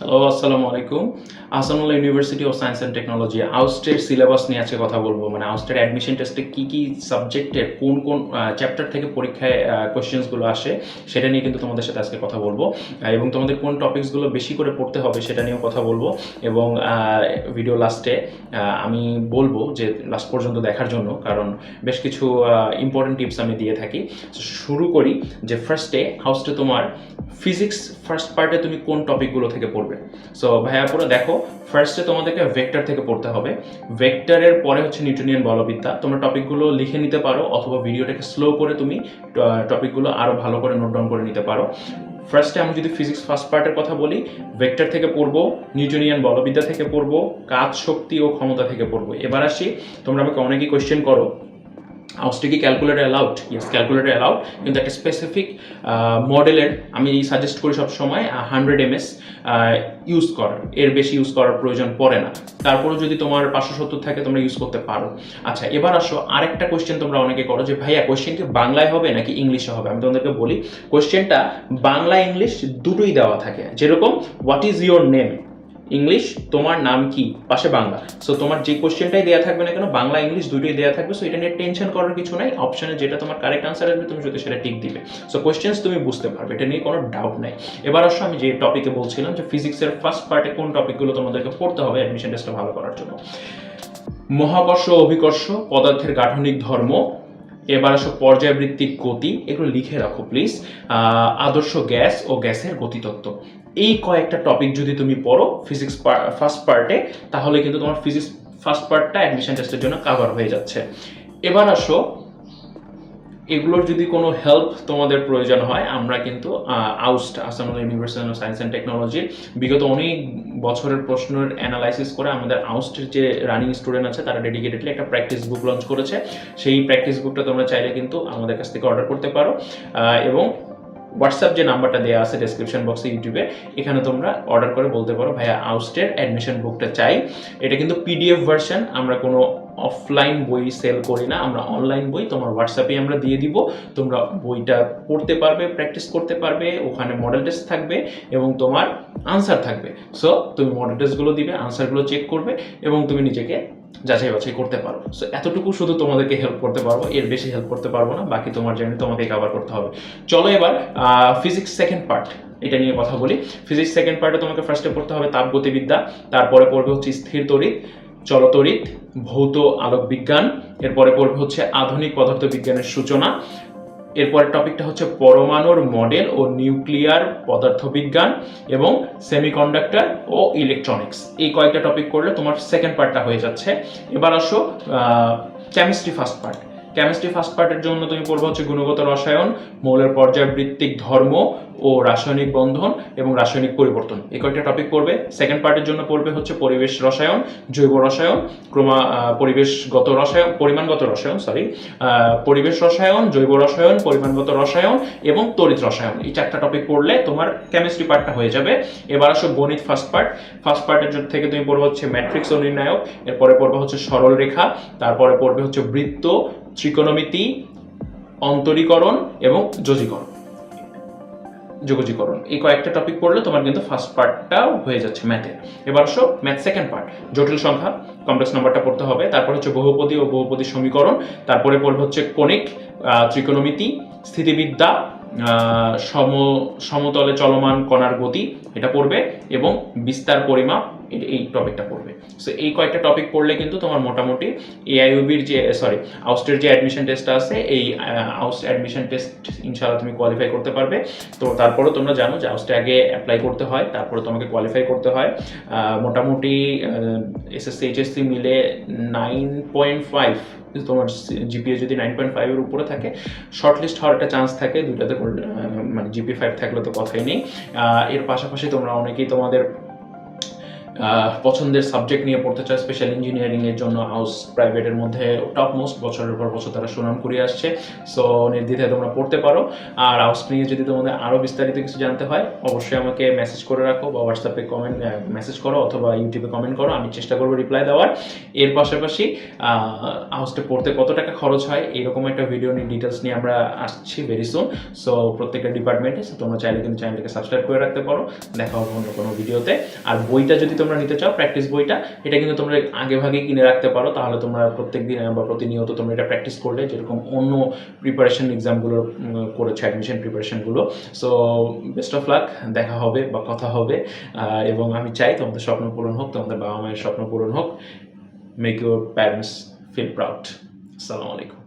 Hello আসসালামু আলাইকুম। Ahsanullah university of science and technology আউস্টের syllabus নিয়ে আজকে কথা বলব। মানে আউস্টের অ্যাডমিশন টেস্টে কী কী সাবজেক্টের কোন কোন চ্যাপ্টার থেকে পরীক্ষায় কোয়েশ্চেন্সগুলো আসে, সেটা নিয়ে কিন্তু তোমাদের সাথে আজকে কথা বলব। এবং তোমাদের কোন টপিকসগুলো বেশি করে পড়তে হবে সেটা নিয়েও কথা বলব। এবং ভিডিও লাস্টে আমি বলব যে লাস্ট পর্যন্ত দেখার জন্য, কারণ বেশ কিছু ইম্পর্টেন্ট টিপস আমি দিয়ে থাকি। শুরু করি যে ফার্স্টে হাউসটে তোমার ফিজিক্স ফার্স্ট পার্টে তুমি কোন টপিকগুলো থেকে পড়বে? সো ভাইয়া, পুরো দেখো ফার্স্টে তোমাদেরকে ভেক্টর থেকে পড়তে হবে। ভেক্টরের পরে হচ্ছে নিউটনিয়ান বলবিদ্যা। তোমরা টপিকগুলো লিখে নিতে পারো, অথবা ভিডিওটাকে স্লো করে তুমি টপিকগুলো আরও ভালো করে নোট ডাউন করে নিতে পারো। ফার্স্টে আমি যদি ফিজিক্স ফার্স্ট পার্টের কথা বলি ভেক্টর থেকে পড়ব নিউটনিয়ান বলবিদ্যা থেকে পড়ব, কাজ শক্তি ও ক্ষমতা থেকে পড়ব। এবার আসি, তোমরা আমাকে অনেকেই কোয়েশ্চেন করো হাউসটি কি calculator allowed yes calculator allowed কিন্তু একটা স্পেসিফিক মডেলের আমি সাজেস্ট করি সবসময় হান্ড্রেড এম এস ইউজ করার। এর বেশি ইউজ করার প্রয়োজন পড়ে না। তারপরেও যদি তোমার পাঁচশো সত্তর থাকে, তোমরা ইউজ করতে পারো। আচ্ছা এবার আসো, আরেকটা কোয়েশ্চেন তোমরা অনেকে করো যে, ভাইয়া কোয়েশ্চেন কি বাংলায় হবে নাকি ইংলিশে হবে? আমি তোমাদেরকে বলি কোয়েশ্চেনটা বাংলা, ইংলিশ দুটোই দেওয়া থাকে। যেরকম what is your name English তোমার নাম কি? পাশে বাংলা। সো তোমার যে কোশ্চেনটাই দেওয়া থাকবে না কেন, বাংলা ইংলিশ দুটোই দেওয়া থাকবে। সো এটা নিয়ে টেনশন করার কিছু নাই। অপশনে যেটা তোমার কারেক্ট আনসার আসবে, তুমি যদি সেটা টিক দিবে। সো কোশ্চেন্স তুমি বুঝতে পারবে। এটা নিয়ে কোনো ডাউট নাই। এবার আসো, আমি যে টপিকে বলছিলাম যে ফিজিক্সের ফার্স্ট পার্টে কোন টপিকগুলো তোমাদেরকে পড়তে হবে অ্যাডমিশন টেস্টটা ভালো করার জন্য। মহাকর্ষ, অভিকর্ষ, পদার্থের গাঠনিক ধর্ম। এবার আসো, পর্যায়বৃত্তিক গতি। এগুলো লিখে রাখো প্লিজ আদর্শ গ্যাস ও গ্যাসের গতিতত্ত্ব। এই কয়েকটা টপিক যদি তুমি পড়ো ফিজিক্স ফার্স্ট পার্টে তাহলে কিন্তু তোমার ফিজিক্স ফার্স্ট পার্টটা অ্যাডমিশন টেস্টের জন্য কাভার হয়ে যাচ্ছে। এবার আসো, এগুলোর যদি কোনো হেল্প তোমাদের প্রয়োজন হয়, আমরা কিন্তু AUST Ahsanul university of science and technology বিগত অনেক বছরের প্রশ্নের অ্যানালাইসিস করে আমাদের আউস্টের যে রানিং স্টুডেন্ট আছে, তারা ডেডিকেটেডলি একটা প্র্যাকটিস বুক লঞ্চ করেছে। সেই প্র্যাকটিস বুকটা তোমরা চাইলে কিন্তু আমাদের কাছ থেকে অর্ডার করতে পারো। এবং হোয়াটসঅ্যাপ যে নাম্বারটা দেওয়া আছে ডেসক্রিপশন বক্সে ইউটিউবে এখানে তোমরা অর্ডার করে বলতে পারো, ভাইয়া আউস্টের অ্যাডমিশন বুকটা চাই। এটা কিন্তু পিডিএফ ভার্সন আমরা কোনো অফলাইন বই সেল করি না, আমরা অনলাইন বই তোমার হোয়াটসঅ্যাপে আমরা দিয়ে দিব, তোমরা বইটা পড়তে পারবে প্র্যাকটিস করতে পারবে, ওখানে মডেল টেস্ট থাকবে এবং তোমার আনসার থাকবে। সো তুমি মডেল টেস্টগুলো দিবে আনসারগুলো চেক করবে এবং তুমি নিজেকে যাচাই বাছাই করতে পারো সো এতটুকু শুধু তোমাদেরকে হেল্প করতে পারব, এর বেশি হেল্প করতে পারব না, বাকি তোমার জার্নি তোমাকে কভার করতে হবে। চলো এবার ফিজিক্স সেকেন্ড পার্ট এটা নিয়ে কথা বলি। ফিজিক্স সেকেন্ড পার্টে তোমাকে ফার্স্টে পড়তে হবে তাপগতিবিদ্যা তারপরে পড়বে হচ্ছে স্থির তড়িৎ চলতড়িৎ ভৌত আলোক বিজ্ঞান এরপরে পড়বে হচ্ছে আধুনিক পদার্থ বিজ্ঞানের সূচনা এরপরের টপিকটা হচ্ছে পরমাণুর মডেল ও নিউক্লিয়ার পদার্থবিজ্ঞান এবং সেমিকন্ডাক্টর ও ইলেকট্রনিক্স। এই কয়েকটা টপিক করলে তোমার সেকেন্ড পার্টটা হয়ে যাচ্ছে। এবার আসো chemistry first part chemistry first পার্টের জন্য তুমি পড়বে হচ্ছে গুণগত রসায়ন, মৌলের পর্যায়বৃত্তিক ধর্ম ও রাসায়নিক বন্ধন এবং রাসায়নিক পরিবর্তন। এই কয়েকটা টপিক পড়বে। সেকেন্ড পার্টের জন্য পড়বে হচ্ছে পরিবেশ রসায়ন, জৈব রসায়ন, ক্রমা পরিবেশগত রসায়ন, পরিমাণগত রসায়ন সরি পরিবেশ রসায়ন, জৈব রসায়ন, পরিমাণগত রসায়ন এবং তড়িৎ রসায়ন। এই চারটা টপিক পড়লে তোমার কেমিস্ট্রি পার্টটা হয়ে যাবে। এবার আসো গণিত ফার্স্ট পার্ট ফার্স্ট পার্টের জন্য থেকে তুমি পড়বে হচ্ছে ম্যাট্রিক্স ও নির্ণায়ক এরপরে পড়বে হচ্ছে সরল রেখা। তারপরে পড়বে হচ্ছে বৃত্ত, ত্রিকোণমিতি, অন্তরীকরণ এবং যোজীকরণ। যোগজীকরণ এই কয়েকটা টপিক পড়লে তোমার কিন্তু ফার্স্ট পার্টটাও হয়ে যাচ্ছে ম্যাথে এবার আসো ম্যাথ সেকেন্ড পার্ট জটিল সংখ্যা কমপ্লেক্স নাম্বারটা পড়তে হবে, তারপর হচ্ছে বহুপদী ও বহুপদী সমীকরণ, তারপরে পড়বে হচ্ছে কণিক ত্রিকোণমিতি, স্থিতিবিদ্যা সম, সমতলে চলমান কণার গতি, এটা পড়বে, এবং বিস্তার পরিমাপ এই টপিকটা পড়বে। সো এই কয়েকটা টপিক পড়লে কিন্তু তোমার মোটামুটি এআইইউবির যে সরি আউস্টের যে অ্যাডমিশন টেস্টটা আছে, এই আউস অ্যাডমিশন টেস্ট ইনশাআল্লাহ তুমি কোয়ালিফাই করতে পারবে। তো তারপরেও তোমরা জানো যে আউসটে আগে অ্যাপ্লাই করতে হয় তারপরে তোমাকে কোয়ালিফাই করতে হয়। মোটামুটি এসএসসি এইচএসসি মিলে নাইন পয়েন্ট ফাইভ তোমার জিপিএ যদি নাইন পয়েন্ট ফাইভের উপরে থাকে শর্ট লিস্ট হওয়ার একটা চান্স থাকে, দুইটাতে মানে জিপি ফাইভ থাকলে তো কথাই নেই। এর পাশাপাশি তোমরা অনেকেই তোমাদের পছন্দের সাবজেক্ট নিয়ে পড়তে চায় স্পেশাল ইঞ্জিনিয়ারিংয়ের জন্য হাউস প্রাইভেটের মধ্যে টপ মোস্ট বছরের পর বছর তারা সুনাম করিয়ে আসছে। সো নির্দ্বিধায় তোমরা পড়তে পারো। আর হাউস নিয়ে যদি তোমাদের আরও বিস্তারিত কিছু জানতে হয়, অবশ্যই আমাকে মেসেজ করে রাখো বা হোয়াটসঅ্যাপে কমেন্ট মেসেজ করো অথবা ইউটিউবে কমেন্ট করো। আমি চেষ্টা করব রিপ্লাই দেওয়ার। এর পাশাপাশি হাউসটা পড়তে কত টাকা খরচ হয়, এরকম একটা ভিডিও নিয়ে ডিটেলস নিয়ে আমরা আসছি ভেরি সুন সো প্রত্যেকটা ডিপার্টমেন্টে তোমরা চাইলে কিন্তু চ্যানেলটাকে সাবস্ক্রাইব করে রাখতে পারো। দেখা হবে অন্য কোনো ভিডিওতে আর বইটা যদি তোমরা নিতে চাও প্র্যাকটিস বইটা, এটা কিন্তু তোমরা আগে ভাগে কিনে রাখতে পারো। তাহলে তোমরা প্রত্যেক দিন, বা প্রতিনিয়ত তোমরা এটা প্র্যাকটিস করলে, যেরকম অন্য প্রিপারেশন এক্সামগুলো করেছ অ্যাডমিশন প্রিপারেশনগুলো সো বেস্ট অফ লাক দেখা হবে বা কথা হবে। এবং আমি চাই তোমাদের স্বপ্ন পূরণ হোক, তোমাদের বাবা মায়ের স্বপ্ন পূরণ হোক। Make your parents feel proud আসসালামু আলাইকুম